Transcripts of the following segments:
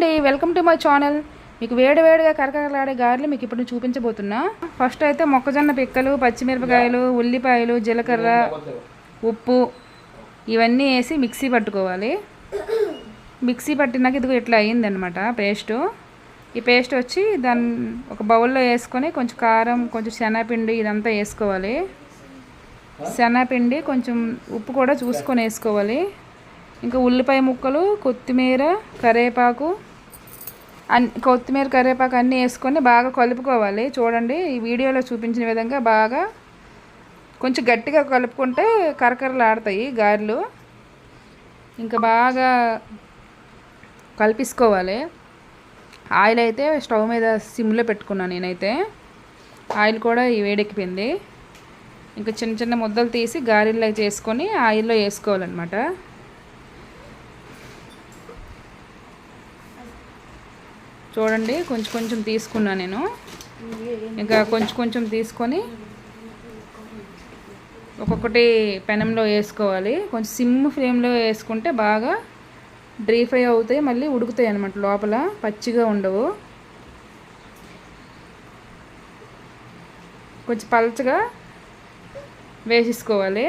అండి welcome to my channel మీకు వేడి వేడిగా కరకరలాడే గారెలు మీకు ఇప్పుడు చూపించబోతున్నా. ఫస్ట్ అయితే మొక్కజొన్న పిక్కలు పచ్చిమిరపకాయలు ఉల్లిపాయలు జీలకర్ర ఉప్పు ఇవన్నీ వేసి మిక్సీ పట్టుకోవాలి. మిక్సీ పట్టినాక ఇదిగో ఇట్లా అయ్యిందనమాట పేస్టు. ఈ పేస్ట్ వచ్చి దాన్ని ఒక బౌల్లో వేసుకొని కొంచెం కారం కొంచెం శనగపిండి ఇదంతా వేసుకోవాలి. శనగపిండి కొంచెం ఉప్పు కూడా చూసుకొని వేసుకోవాలి. ఇంకా ఉల్లిపాయ ముక్కలు కొత్తిమీర కరివేపాకు కొత్తిమీర కరివేపాకు అన్నీ వేసుకొని బాగా కలుపుకోవాలి. చూడండి ఈ వీడియోలో చూపించిన విధంగా బాగా కొంచెం గట్టిగా కలుపుకుంటే కరకరలాడతాయి గారెలు. ఇంకా బాగా కలిపిసుకోవాలి. ఆయిల్ అయితే స్టవ్ మీద సిమ్లో పెట్టుకున్నాను నేనైతే. ఆయిల్ కూడా వేడెక్కిపోయింది. ఇంకా చిన్న చిన్న ముద్దలు తీసి గారెల్లో చేసుకొని ఆయిల్లో వేసుకోవాలన్నమాట. చూడండి కొంచెం కొంచెం తీసుకున్నా నేను. ఇంకా కొంచెం కొంచెం తీసుకొని ఒక్కొక్కటి పెనంలో వేసుకోవాలి. కొంచెం సిమ్ ఫ్లేమ్లో వేసుకుంటే బాగా డ్రీ ఫ్రై అవుతాయి మళ్ళీ ఉడుకుతాయి అనమాట లోపల పచ్చిగా ఉండవు. కొంచెం పలచగా వేసేసుకోవాలి.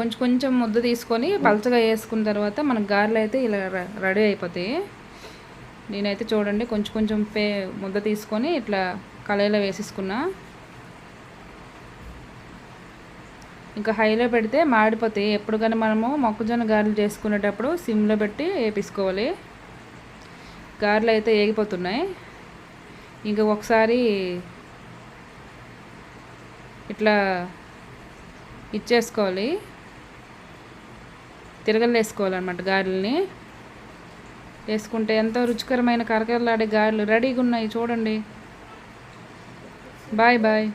కొంచెం కొంచెం ముద్ద తీసుకొని పలచగా వేసుకున్న తర్వాత మన గారెలు అయితే ఇలా రెడీ అయిపోతాయి. నేనైతే చూడండి కొంచెం కొంచెం పే ముద్ద తీసుకొని ఇట్లా కళాయిలో వేసేసుకున్నా. ఇంకా హైలో పెడితే మాడిపోతాయి. ఎప్పుడు కానీ మనము మొక్కజొన్న గారెలు చేసుకునేటప్పుడు సిమ్లో పెట్టి వేపించుకోవాలి. గారెలు అయితే ఏగిపోతున్నాయి. ఇంకా ఒకసారి ఇట్లా ఇచ్చేసుకోవాలి. తిరగలు వేసుకోవాలన్నమాట గారెల్ని. వేసుకుంటే ఎంతో రుచికరమైన కరకరలాడే గారెలు రెడీగా ఉన్నాయి చూడండి. Bye bye.